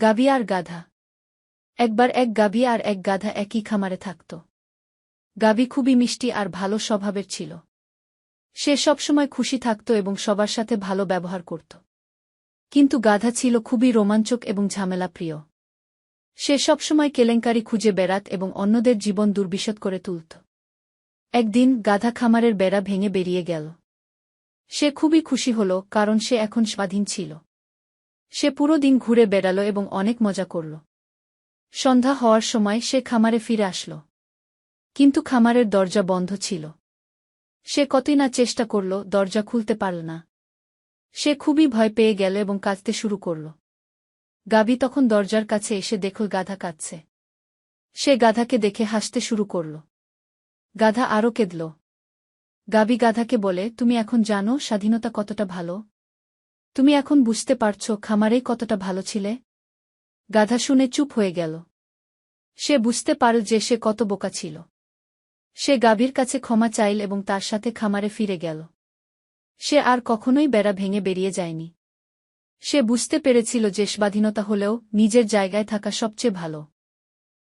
গাভী আর গাধা। একবার এক গাভী আর এক গাধা একই খামারে থাকত। গাভী খুবই মিষ্টি আর ভালো স্বভাবের ছিল। সে সবসময় খুশি থাকত এবং সবার সাথে ভালো ব্যবহার করত। কিন্তু গাধা ছিল খুবই রোমাঞ্চক এবং ঝামেলা প্রিয় সে সবসময় কেলেঙ্কারি খুঁজে বেড়াত এবং অন্যদের জীবন দুর্বিষদ করে তুলত। একদিন গাধা খামারের বেড়া ভেঙে বেরিয়ে গেল। সে খুবই খুশি হল, কারণ সে এখন স্বাধীন ছিল। সে পুরো দিন ঘুরে বেড়াল এবং অনেক মজা করল। সন্ধ্যা হওয়ার সময় সে খামারে ফিরে আসল। কিন্তু খামারের দরজা বন্ধ ছিল। সে কতই না চেষ্টা করল, দরজা খুলতে পারল না। সে খুবই ভয় পেয়ে গেল এবং কাঁদতে শুরু করল। গাবি তখন দরজার কাছে এসে দেখল গাধা কাঁদছে। সে গাধাকে দেখে হাসতে শুরু করল। গাধা আরও কেঁদল। গাবি গাধাকে বলে, তুমি এখন জানো স্বাধীনতা কতটা ভালো? তুমি এখন বুঝতে পারছ খামারেই কতটা ভালো ছিলে? গাধা শুনে চুপ হয়ে গেল। সে বুঝতে পারল যে সে কত বোকা ছিল। সে গাভীর কাছে ক্ষমা চাইল এবং তার সাথে খামারে ফিরে গেল। সে আর কখনোই বেড়া ভেঙে বেরিয়ে যায়নি। সে বুঝতে পেরেছিল যে স্বাধীনতা হলেও নিজের জায়গায় থাকা সবচেয়ে ভালো।